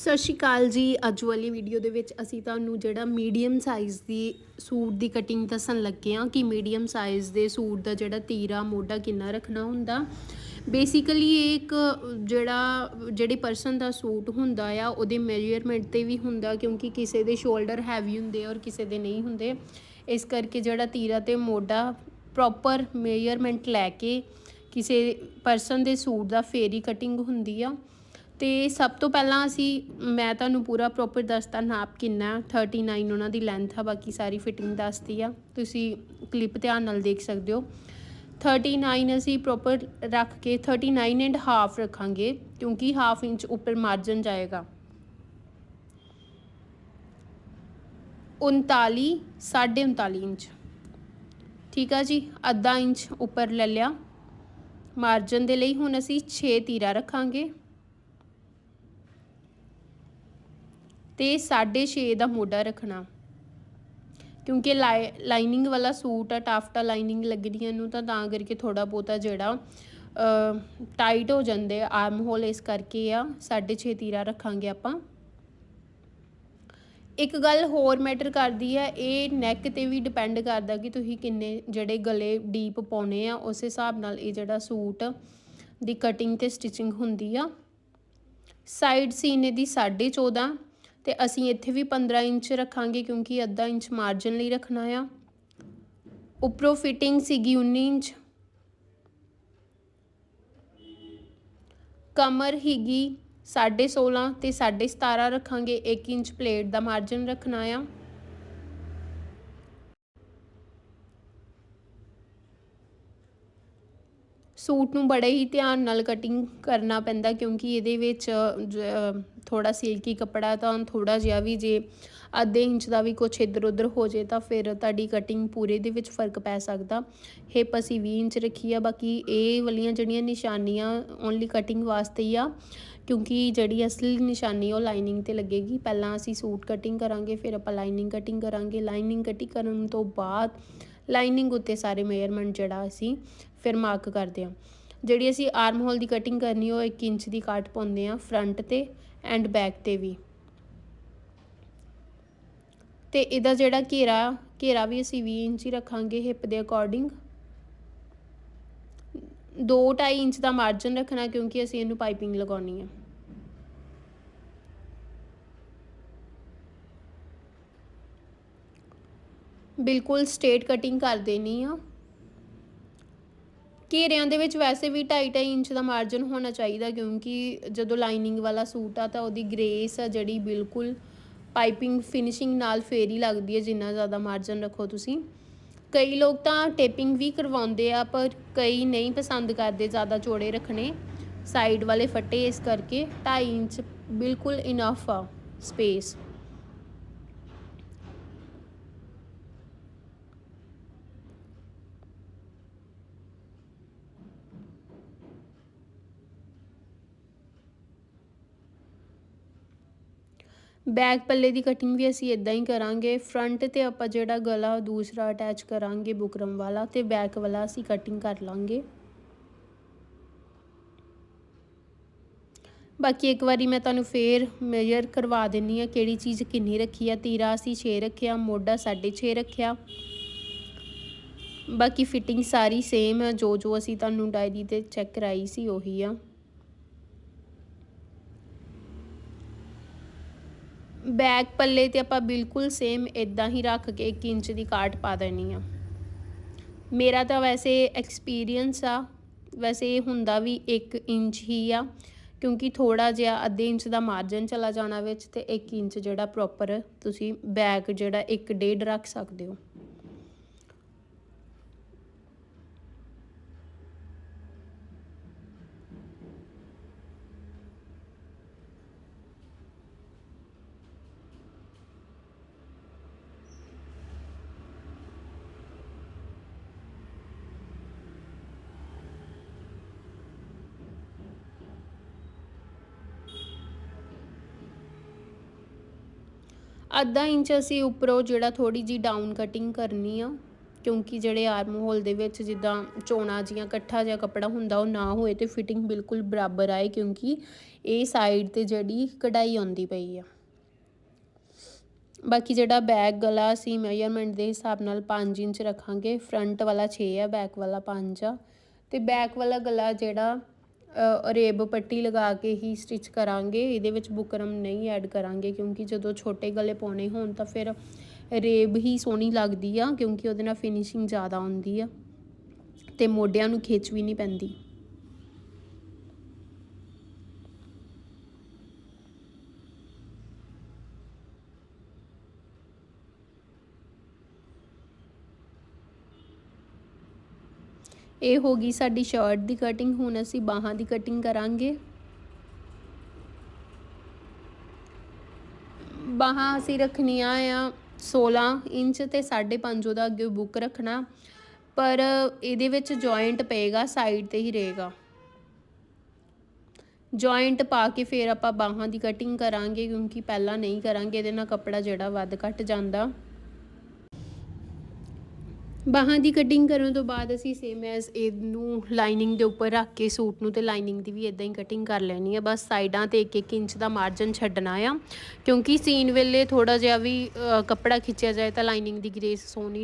ਸਤਿ ਸ਼੍ਰੀ ਅਕਾਲ ਜੀ। ਅੱਜ ਵਾਲੀ ਵੀਡੀਓ ਦੇ ਵਿੱਚ ਅਸੀਂ ਤੁਹਾਨੂੰ ਜਿਹੜਾ ਮੀਡੀਅਮ ਸਾਈਜ਼ ਦੀ ਸੂਟ ਦੀ ਕਟਿੰਗ ਦੱਸਣ ਲੱਗੇ ਹਾਂ ਕਿ ਮੀਡੀਅਮ ਸਾਈਜ਼ ਦੇ ਸੂਟ ਦਾ ਜਿਹੜਾ ਤੀਰਾ, ਮੋਢਾ ਕਿੰਨਾ ਰੱਖਣਾ ਹੁੰਦਾ। ਬੇਸਿਕਲੀ ਇਹ ਇੱਕ ਜਿਹੜਾ, ਜਿਹੜੇ ਪਰਸਨ ਦਾ ਸੂਟ ਹੁੰਦਾ ਆ, ਉਹਦੇ ਮੈਜਰਮੈਂਟ ਤੇ ਵੀ ਹੁੰਦਾ ਕਿਉਂਕਿ ਕਿਸੇ ਦੇ ਸ਼ੋਲਡਰ ਹੈਵੀ ਹੁੰਦੇ ਔਰ ਕਿਸੇ ਦੇ ਨਹੀਂ ਹੁੰਦੇ। ਇਸ ਕਰਕੇ ਜਿਹੜਾ ਤੀਰਾ ਤੇ ਮੋਢਾ ਪ੍ਰੋਪਰ ਮੇਜਰਮੈਂਟ ਲੈ ਕੇ ਕਿਸੇ ਪਰਸਨ ਦੇ ਸੂਟ ਦਾ ਫੇਰੀ ਕਟਿੰਗ ਹੁੰਦੀ ਆ। ਤੇ ਸਭ ਤੋਂ ਪਹਿਲਾਂ ਅਸੀਂ, ਮੈਂ ਤੁਹਾਨੂੰ ਪੂਰਾ ਪ੍ਰੋਪਰ ਦੱਸਤਾ ਨਾਪ ਕਿੰਨਾ ਹੈ। 39 ਉਹਨਾਂ ਦੀ ਲੈਂਥ ਆ, ਬਾਕੀ ਸਾਰੀ ਫਿਟਿੰਗ ਦੱਸਦੀ ਆ। ਤੁਸੀਂ ਕਲਿੱਪ ਧਿਆਨ ਨਾਲ ਦੇਖ ਸਕਦੇ ਹੋ। 39 ਅਸੀਂ ਪ੍ਰੋਪਰ ਰੱਖ ਕੇ 39 ਐਂਡ ਹਾਫ ਰੱਖਾਂਗੇ, ਕਿਉਂਕਿ ਹਾਫ ਇੰਚ ਉੱਪਰ ਮਾਰਜਨ ਜਾਏਗਾ। 39 39.5 ਇੰਚ। ਠੀਕ ਆ ਜੀ? ਅੱਧਾ ਇੰਚ ਉੱਪਰ ਲੈ ਲਿਆ। ਮਾਰਜਨ ਦੇ ਲਈ ਹੁਣ ਅਸੀਂ 6 ਤੀਰਾ ਰੱਖਾਂਗੇ। ਤੇ 6.5 ਦਾ ਮੋਢਾ ਰੱਖਣਾ। ਕਿਉਂਕਿ ਲਾਈਨਿੰਗ ਵਾਲਾ ਸੂਟ ਆ, ਟਾਫਟਾ ਲਾਈਨਿੰਗ ਲੱਗਦੀਆਂ ਨੂੰ ਤਾਂ ਤਾਂ ਕਰਕੇ ਥੋੜਾ ਬਹੁਤਾ ਜਿਹੜਾ ਟਾਈਟ ਹੋ ਜਾਂਦੇ ਆਰਮ ਹੋਲ ਇਸ ਕਰਕੇ ਆ 6.5 ਤੀਰਾ ਰੱਖਾਂਗੇ ਆਪਾਂ। ਇੱਕ ਗੱਲ ਹੋਰ ਮੈਟਰ ਕਰਦੀ ਹੈ ਇਹ ਨੈਕ ਤੇ ਵੀ ਡਿਪੈਂਡ ਕਰਦਾ ਕਿ ਤੁਸੀਂ ਕਿੰਨੇ, ਜਿਹੜੇ ਗਲੇ ਡੀਪ ਪਾਉਣੇ ਆ, ਉਸ ਹਿਸਾਬ ਨਾਲ ਇਹ ਜਿਹੜਾ ਸੂਟ ਦੀ ਕਟਿੰਗ ਤੇ ਸਟਿਚਿੰਗ ਹੁੰਦੀ ਆ। ਸਾਈਡ ਸੀਨੇ ਦੀ 14.5 ਤੇ ਅਸੀਂ ਇੱਥੇ ਵੀ 15 ਇੰਚ ਰੱਖਾਂਗੇ ਕਿਉਂਕਿ ਅੱਧਾ ਇੰਚ ਮਾਰਜਨ ਲਈ ਰੱਖਣਾ ਆ। ਉੱਪਰੋਂ ਫਿਟਿੰਗ ਸੀਗੀ 19 ਇੰਚ। ਕਮਰ ਹੀਗੀ 16.5 ਤੇ 17.5 ਰੱਖਾਂਗੇ 1 ਇੰਚ ਪਲੇਟ ਦਾ ਮਾਰਜਨ ਰੱਖਣਾ ਆ। ਸੂਟ ਨੂੰ ਬੜੇ ਹੀ ਧਿਆਨ ਨਾਲ ਕਟਿੰਗ ਕਰਨਾ ਪੈਂਦਾ ਕਿਉਂਕਿ ਇਹਦੇ ਵਿੱਚ ਥੋੜਾ ਸਿਲਕੀ ਕੱਪੜਾ ਤਾਂ ਥੋੜਾ ਜਿਹਾ ਵੀ ਜੇ ਅੱਧੇ ਇੰਚ ਦਾ ਵੀ ਕੁਝ ਇੱਧਰ ਉੱਧਰ ਹੋ ਜੇ ਤਾਂ ਫਿਰ ਤੁਹਾਡੀ ਕਟਿੰਗ ਪੂਰੇ ਦੇ ਵਿੱਚ ਫ਼ਰਕ ਪੈ ਸਕਦਾ। ਹਿਪ ਅਸੀਂ 20 ਇੰਚ ਰੱਖੀ ਆ, ਬਾਕੀ ਇਹ ਵਾਲੀਆਂ ਜਿਹੜੀਆਂ ਨਿਸ਼ਾਨੀਆਂ ਓਨਲੀ ਕਟਿੰਗ ਵਾਸਤੇ ਹੀ ਆ, ਕਿਉਂਕਿ ਜਿਹੜੀ ਅਸਲੀ ਨਿਸ਼ਾਨੀ ਉਹ ਲਾਈਨਿੰਗ ਤੇ ਲੱਗੇਗੀ। ਪਹਿਲਾਂ ਅਸੀਂ ਸੂਟ ਕਟਿੰਗ ਕਰਾਂਗੇ, ਫਿਰ ਆਪਾਂ ਲਾਈਨਿੰਗ ਕਟਿੰਗ ਕਰਾਂਗੇ। ਲਾਈਨਿੰਗ ਕਟਿੰਗ ਕਰਨ ਤੋਂ ਬਾਅਦ ਲਾਈਨਿੰਗ ਉੱਤੇ ਸਾਰੇ ਮੇਜਰਮੈਂਟ ਜਿਹੜਾ ਅਸੀਂ ਫਿਰ ਮਾਰਕ ਕਰਦੇ ਹਾਂ। ਜਿਹੜੀ ਅਸੀਂ ਆਰਮ ਹੋਲ ਦੀ ਕਟਿੰਗ ਕਰਨੀ, ਉਹ 1 ਇੰਚ ਦੀ ਕਾਟ ਪਾਉਂਦੇ ਆ ਫਰੰਟ ਤੇ। ਐਂਡ ਬੈਕ ਤੇ ਵੀ। ਤੇ ਇਹਦਾ ਜਿਹੜਾ ਘੇਰਾ ਘੇਰਾ ਵੀ ਅਸੀਂ 20 ਇੰਚ ਹੀ ਰੱਖਾਂਗੇ ਹਿੱਪ ਦੇ ਅਕੋਰਡਿੰਗ 2.5 ਇੰਚ ਦਾ ਮਾਰਜਨ ਰੱਖਣਾ ਕਿਉਂਕਿ ਅਸੀਂ ਇਹਨੂੰ ਪਾਈਪਿੰਗ ਲਗਾਉਣੀ ਹੈ ਬਿਲਕੁਲ ਸਟ੍ਰੇਟ ਕਟਿੰਗ ਕਰ ਦੇਣੀ ਆ। ਘੇਰਿਆਂ ਦੇ ਵਿੱਚ ਵੈਸੇ ਵੀ 2.5 ਇੰਚ ਦਾ ਮਾਰਜਨ ਹੋਣਾ ਚਾਹੀਦਾ ਕਿਉਂਕਿ ਜਦੋਂ ਲਾਈਨਿੰਗ ਵਾਲਾ ਸੂਟ ਆ ਤਾਂ ਉਹਦੀ ਗ੍ਰੇਸ ਆ ਜਿਹੜੀ ਬਿਲਕੁਲ ਪਾਈਪਿੰਗ ਫਿਨਿਸ਼ਿੰਗ ਨਾਲ ਫੇਰੀ ਲੱਗਦੀ ਹੈ, ਜਿੰਨਾ ਜ਼ਿਆਦਾ ਮਾਰਜਨ ਰੱਖੋ ਤੁਸੀਂ। ਕਈ ਲੋਕ ਤਾਂ ਟੇਪਿੰਗ ਵੀ ਕਰਵਾਉਂਦੇ ਆ, ਪਰ ਕਈ ਨਹੀਂ ਪਸੰਦ ਕਰਦੇ ਜ਼ਿਆਦਾ ਚੌੜੇ ਰੱਖਣੇ। ਸਾਈਡ ਵਾਲੇ ਫੱਟੇ ਇਸ ਕਰਕੇ 2.5 ਇੰਚ ਬਿਲਕੁਲ ਇਨਫ ਆ ਸਪੇਸ ਬੈਕ ਪੱਲੇ ਦੀ ਕਟਿੰਗ ਵੀ ਅਸੀਂ ਇਦਾਂ ਹੀ ਕਰਾਂਗੇ। ਫਰੰਟ ਤੇ ਆਪਾਂ ਜਿਹੜਾ ਗਲਾ ਦੂਸਰਾ ਅਟੈਚ ਕਰਾਂਗੇ ਬੁਕਰਮ ਵਾਲਾ ਤੇ ਬੈਕ ਵਾਲਾ ਅਸੀਂ ਕਟਿੰਗ ਕਰ ਲਾਂਗੇ। ਬਾਕੀ ਇੱਕ ਵਾਰੀ ਮੈਂ ਤੁਹਾਨੂੰ ਫੇਰ ਮੇਜਰ ਕਰਵਾ ਦਿੰਨੀ ਆ ਕਿਹੜੀ ਚੀਜ਼ ਕਿੰਨੀ ਰੱਖੀ ਆ। ਤੀਰਾ ਅਸੀਂ 6 ਰੱਖਿਆ, ਮੋਢਾ 6.5 ਰੱਖਿਆ। ਬਾਕੀ ਫਿਟਿੰਗ ਸਾਰੀ ਸੇਮ ਹੈ ਜੋ ਜੋ ਅਸੀਂ ਤੁਹਾਨੂੰ ਡਾਇਰੀ ਤੇ ਚੈੱਕ ਕਰਾਈ ਸੀ ਉਹੀ ਆ। ਬੈਕ ਪੱਲੇ ਤੇ ਆਪਾਂ ਬਿਲਕੁਲ ਸੇਮ ਇਦਾਂ ਹੀ ਰੱਖ ਕੇ 1 ਇੰਚ ਦੀ ਕਾਟ ਪਾ ਦੇਣੀ ਆ। ਮੇਰਾ ਤਾਂ ਵੈਸੇ ਐਕਸਪੀਰੀਅੰਸ ਆ, ਵੈਸੇ ਇਹ ਹੁੰਦਾ ਵੀ 1 ਇੰਚ ਹੀ ਆ, ਕਿਉਂਕਿ ਥੋੜਾ ਜਿਹਾ ਅੱਧੇ ਇੰਚ ਦਾ ਮਾਰਜਨ ਚਲਾ ਜਾਣਾ ਵਿੱਚ ਤੇ 1 ਇੰਚ ਜਿਹੜਾ ਪ੍ਰੋਪਰ ਤੁਸੀਂ ਬੈਕ ਜਿਹੜਾ 1.5 ਰੱਖ ਸਕਦੇ ਹੋ। ਅੱਧਾ ਇੰਚ ਅਸੀਂ ਉੱਪਰੋਂ ਜਿਹੜਾ ਥੋੜੀ ਜੀ ਡਾਊਨ ਕਟਿੰਗ ਕਰਨੀ ਆ, ਕਿਉਂਕਿ ਜਿਹੜੇ ਆਰਮ ਹੋਲ ਦੇ ਵਿੱਚ ਜਿੱਦਾਂ ਚੋਣਾ ਜੀਆਂ ਇਕੱਠਾ ਜਿਹਾ ਕੱਪੜਾ ਹੁੰਦਾ, ਉਹ ਨਾ ਹੋਏ ਤੇ ਫਿਟਿੰਗ ਬਿਲਕੁਲ ਬਰਾਬਰ ਆਏ, ਕਿਉਂਕਿ ਇਹ ਸਾਈਡ ਤੇ ਜਿਹੜੀ ਕਢਾਈ ਆਉਂਦੀ ਪਈ ਆ। ਬਾਕੀ ਜਿਹੜਾ ਬੈਕ ਗਲਾ ਅਸੀਂ ਮੈਜ਼ਰਮੈਂਟ ਦੇ ਹਿਸਾਬ ਨਾਲ 5 ਇੰਚ ਰੱਖਾਂਗੇ ਫਰੰਟ ਵਾਲਾ 6 ਆ ਬੈਕ ਵਾਲਾ 5 ਆ, ਤੇ ਬੈਕ ਵਾਲਾ ਗਲਾ ਜਿਹੜਾ ਰੇਬ ਪੱਟੀ ਲਗਾ ਕੇ ਹੀ ਸਟਿਚ ਕਰਾਂਗੇ। ਇਹਦੇ ਵਿੱਚ ਬੁਕਰਮ ਨਹੀਂ ਐਡ ਕਰਾਂਗੇ ਕਿਉਂਕਿ ਜਦੋਂ ਛੋਟੇ ਗਲੇ ਪਾਉਣੇ ਹੋਣ ਤਾਂ ਫਿਰ ਰੇਬ ਹੀ ਸੋਹਣੀ ਲੱਗਦੀ ਆ ਕਿਉਂਕਿ ਉਹਦੇ ਨਾਲ ਫਿਨਿਸ਼ਿੰਗ ਜ਼ਿਆਦਾ ਆਉਂਦੀ ਆ ਤੇ ਮੋਢਿਆਂ ਨੂੰ ਖਿੱਚ ਵੀ ਨਹੀਂ ਪੈਂਦੀ। ਇਹ ਹੋ ਗਈ ਸਾਡੀ ਸ਼ਰਟ ਦੀ ਕਟਿੰਗ ਹੁਣ ਅਸੀਂ ਬਾਹਾਂ ਦੀ ਕਟਿੰਗ ਕਰਾਂਗੇ। ਬਾਹਾਂ ਅਸੀਂ ਰੱਖਣੀਆਂ ਆ 16 ਇੰਚ ਤੇ 5.5 ਦਾ ਅੱਗੇ ਬੁੱਕ ਰੱਖਣਾ, ਪਰ ਇਹਦੇ ਵਿੱਚ ਜੁਆਇੰਟ ਪਏਗਾ ਸਾਈਡ ਤੇ ਹੀ ਰਹੇਗਾ। ਜੁਆਇੰਟ ਪਾ ਕੇ ਫਿਰ ਆਪਾਂ ਬਾਹਾਂ ਦੀ ਕਟਿੰਗ ਕਰਾਂਗੇ, ਕਿਉਂਕਿ ਪਹਿਲਾਂ ਨਹੀਂ ਕਰਾਂਗੇ, ਇਹਦੇ ਨਾਲ ਕੱਪੜਾ ਜਿਹੜਾ ਵੱਧ ਘੱਟ ਜਾਂਦਾ। ਬਾਹਾਂ ਦੀ ਕਟਿੰਗ ਕਰਨ ਤੋਂ ਬਾਅਦ ਅਸੀਂ ਸੇਮ ਐਸ ਇਹਨੂੰ ਲਾਈਨਿੰਗ ਦੇ ਉੱਪਰ ਰੱਖ ਕੇ ਸੂਟ ਨੂੰ ਤੇ ਲਾਈਨਿੰਗ ਦੀ ਵੀ ਇਦਾਂ ਹੀ ਕਟਿੰਗ ਕਰ ਲੈਣੀ ਆ। ਬਸ ਸਾਈਡਾਂ ਤੇ 1-1 ਇੰਚ ਦਾ ਮਾਰਜਨ ਛੱਡਣਾ ਆ। ਕਿਉਂਕਿ ਸੀਨ ਵੇਲੇ ਥੋੜਾ ਜਿਹਾ ਵੀ ਕੱਪੜਾ ਖਿੱਚਿਆ ਜਾਏ ਤਾਂ ਲਾਈਨਿੰਗ ਦੀ ਗ੍ਰੇਸ ਸੋਹਣੀ